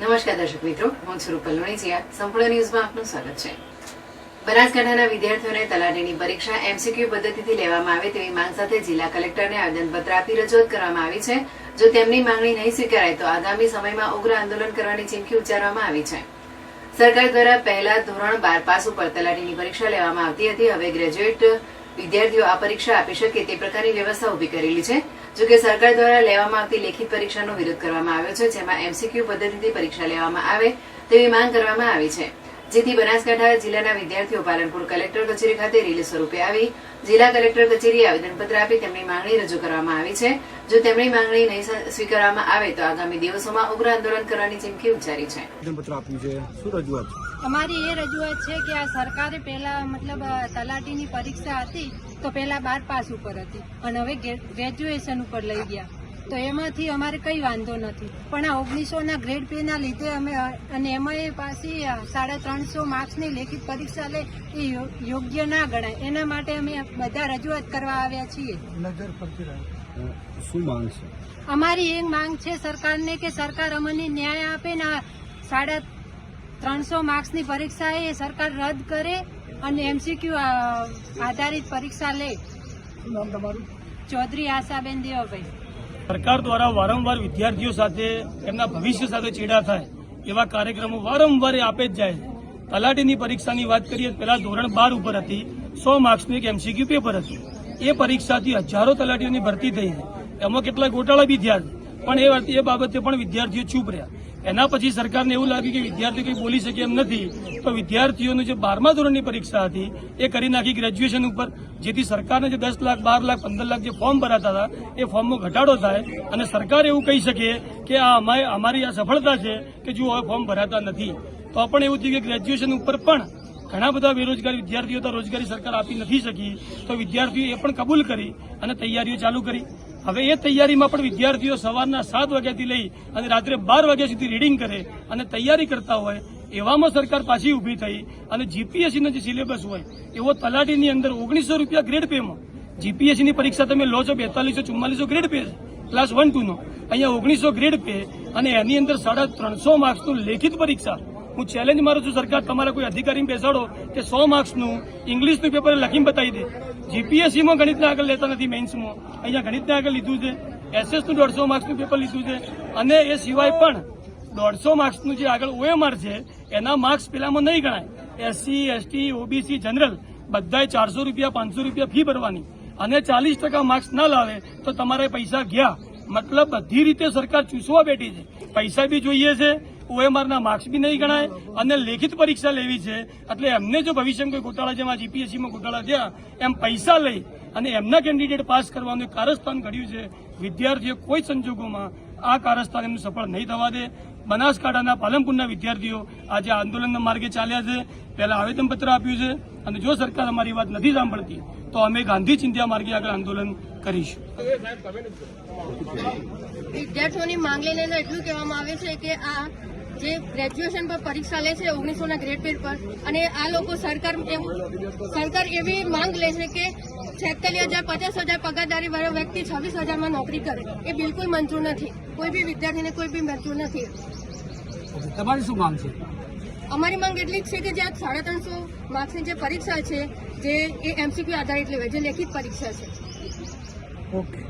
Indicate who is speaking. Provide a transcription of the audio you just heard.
Speaker 1: નમસ્કાર દર્શક મિત્રો, હું છું રૂપલ સંપૂર્ણ ન્યૂઝમાં આપનું સ્વાગત છે. બનાસકાંઠાના વિદ્યાર્થીઓને તલાટીની પરીક્ષા એમસીક્યુ પદ્ધતિથી લેવામાં આવે તેવી માંગ સાથે જિલ્લા કલેક્ટરને આવેદનપત્ર આપી રજૂઆત કરવામાં આવી છે. જો તેમની માંગણી નહીં સ્વીકારાય તો આગામી સમયમાં ઉગ્ર આંદોલન કરવાની ચીમકી ઉચ્ચારવામાં આવી છે. સરકાર દ્વારા પહેલા ધોરણ બાર પાસ ઉપર તલાટીની પરીક્ષા લેવામાં આવતી હતી. હવે ગ્રેજ્યુએટ વિદ્યાર્થીઓ આ પરીક્ષા આપી શકે તે પ્રકારની વ્યવસ્થા ઊભી કરેલી છે, જો કે સરકાર દ્વારા લેવામાં આવતી લેખિત પરીક્ષાનો વિરોધ કરવામાં આવ્યો છે, જેમાં એમસીક્યુ પદ્ધતિથી પરીક્ષા લેવામાં આવે તેવી માંગ કરવામાં આવી છે. જેથી બનાસકાંઠા જિલ્લાના વિદ્યાર્થીઓ પાલનપુર કલેક્ટર કચેરી ખાતે રેલી સ્વરૂપે આવી, જિલ્લા કલેક્ટર કચેરીએ આવેદનપત્ર આપી તેમની માંગણી રજૂ કરવામાં આવી છે. જો તેમની માંગણી નહીં સ્વીકારવામાં આવે તો આગામી દિવસોમાં ઉગ્ર આંદોલન કરવાની ચીમકી ઉચ્ચારી છે.
Speaker 2: આવેદનપત્ર આપ્યું છે. શું રજૂઆત
Speaker 3: અમારી એ રજૂઆત છે કે આ સરકારે પહેલા મતલબ તલાટીની પરીક્ષા હતી તો પહેલા બાર પાસ ઉપર હતી. અને હવે ગ્રે- ગ્રેજ્યુએશન ઉપર લઈ ગયા. તો એમાંથી અમારે કઈ વાંધો નથી. પણ આ ઓગણીસોના ગ્રેડ પે ના લીધે અમે અને એમાં એ પાછી સાડા ત્રણસો માર્ક્સની લેખિત પરીક્ષા લે એ યોગ્ય ના ગણાય. એના માટે અમે બધા રજૂઆત કરવા આવ્યા છીએ.
Speaker 2: અ, શું માંગ છે?
Speaker 3: અમારી એક માંગ છે સરકારને કે સરકાર અમને ન્યાય આપે ને આ સાડા ત્રણસો માર્ક્સની પરીક્ષા એ સરકાર રદ કરે અને એમસીક્યુ આધારિત પરીક્ષા લે.
Speaker 2: નામ તમારું?
Speaker 3: ચૌધરી આશાબેન દેવાભાઈ.
Speaker 4: સરકાર દ્વારા વારંવાર વિદ્યાર્થીઓ સાથે એમના ભવિષ્ય સાથે ચેડા થાય એવા કાર્યક્રમો વારંવાર આપે જ જાય તલાટીની પરીક્ષાની વાત કરીએ તો પહેલા ધોરણ બાર ઉપર હતી સો માર્ક્સનું એક એમસીક્યુ પેપર હતું. એ પરીક્ષાથી હજારો તલાટીઓની ભરતી થઈ છે. એમાં કેટલા ગોટાળા બી થયા પણ એ એ બાબતે પણ વિદ્યાર્થીઓ ચૂપ રહ્યા. એના પછી સરકારને એવું લાગ્યું કે વિદ્યાર્થીઓ કંઈ બોલી શકે એમ નથી, તો વિદ્યાર્થીઓની જે બારમા ધોરણની પરીક્ષા હતી, એ કરી નાખી ગ્રેજ્યુએશન ઉપર, જેથી સરકારને જે દસ લાખ, બાર લાખ, પંદર લાખ જે ફોર્મ ભરાતા હતા, એ ફોર્મમાં ઘટાડો થાય અને સરકાર એવું કહી શકે કે આ અમારી અમારી આ સફળતા છે કે જો હવે ફોર્મ ભરાતા નથી. તો પણ એવું થયું કે ગ્રેજ્યુએશન ઉપર પણ ઘણા બધા બેરોજગાર વિદ્યાર્થીઓ તો રોજગારી સરકાર આપી નથી શકી, તો વિદ્યાર્થીઓ એ પણ કબૂલ કરી અને તૈયારીઓ ચાલુ કરી. હવે એ તૈયારીમાં પણ વિદ્યાર્થીઓ સવારના સાત વાગ્યાથી લઈ અને રાત્રે બાર વાગ્યા સુધી રીડિંગ કરે અને તૈયારી કરતા હોય, એવામાં સરકાર પાછી ઊભી થઈ અને જીપીએસસીનો જે સિલેબસ હોય, એવો તલાટીની અંદર ઓગણીસો રૂપિયા ગ્રેડ પેમાં જીપીએસસીની પરીક્ષા તમે લો છો બેતાલીસો, ચુમ્માલીસો ગ્રેડ પે ક્લાસ વન ટુનો અહીંયા ઓગણીસો ગ્રેડ પે અને એની અંદર સાડા ત્રણસો માર્ક્સનું લેખિત પરીક્ષા. હું ચેલેન્જ મારું છું સરકાર, તમારા કોઈ અધિકારીને બેસાડો કે સો માર્ક્સનું ઇંગ્લિશનું પેપર લખીને બતાવી દે. જીપીએસસીમાં ગણિતને આગળ લેતા નથી મેઇન્સમાં અહીંયા ગણિતને આગળ લીધું છે. એસએસનું દોઢસો માર્ક્સનું પેપર લીધું છે. અને એ સિવાય પણ દોઢસો માર્ક્સનું જે આગળ ઓએમઆર છે, એના માર્ક્સ પેલામાં નહીં ગણાય. એસસી એસટી ઓબીસી જનરલ બધાએ ચારસો રૂપિયા, પાંચસો રૂપિયા ફી ભરવાની. અને ચાલીસ ટકા માર્ક્સ ના લાવે તો તમારે પૈસા ગયા. મતલબ બધી રીતે સરકાર ચૂસવા બેઠી છે. પૈસા બી જોઈએ છે ઓએમઆરના માર્ક્સ બી નહીં ગણાય અને લેખિત પરીક્ષા લેવી છે. એટલે એમને જો ભવિષ્યમાં કોઈ ગોટાળા જેમાં જીપીએસસીમાં ગોટાળા થયા, એમ પૈસા લઈ અને એમના કેન્ડિડેટ પાસ કરવાનું એક કારસ્તાન ઘડ્યું છે, વિદ્યાર્થીઓ કોઈ સંજોગોમાં આ કારસ્થાન એમનું સફળ નહીં થવા દે. બનાસકાંઠાના પાલનપુરના વિદ્યાર્થીઓ આજે આંદોલનના માર્ગે ચાલ્યા છે. પહેલા આવેદનપત્ર આપ્યું છે અને જો સરકાર અમારી વાત નથી સાંભળતી, તો અમે ગાંધી ચિંધ્યા માર્ગે આગળ આંદોલન કરીશું.
Speaker 5: વિદ્યાર્થીઓની માંગ એટલું કહેવામાં આવે છે કે આ જે ગ્રેજ્યુએશન પર પરીક્ષા લે છે ઓગણીસોના ગ્રેડ પેડ પર. અને આ લોકો સરકાર એવું સરકાર એવી માંગ લે છે કે છેતાલીસ હજાર પચાસ હજાર પગારદારી વાળો વ્યક્તિ છવ્વીસ હજારમાં નોકરી કરે. એ બિલકુલ મંજૂર નથી. કોઈ બી વિદ્યાર્થીને કોઈ બી મંજૂર નથી.
Speaker 2: તમારી શું માંગ છે?
Speaker 5: અમારી માંગ એટલી જ છે કે જે આ સાડા ત્રણસો માર્ક્સની જે પરીક્ષા છે જે એ એમસીક્યુ આધારિત લેવાય જે લેખિત પરીક્ષા છે.
Speaker 2: ઓકે.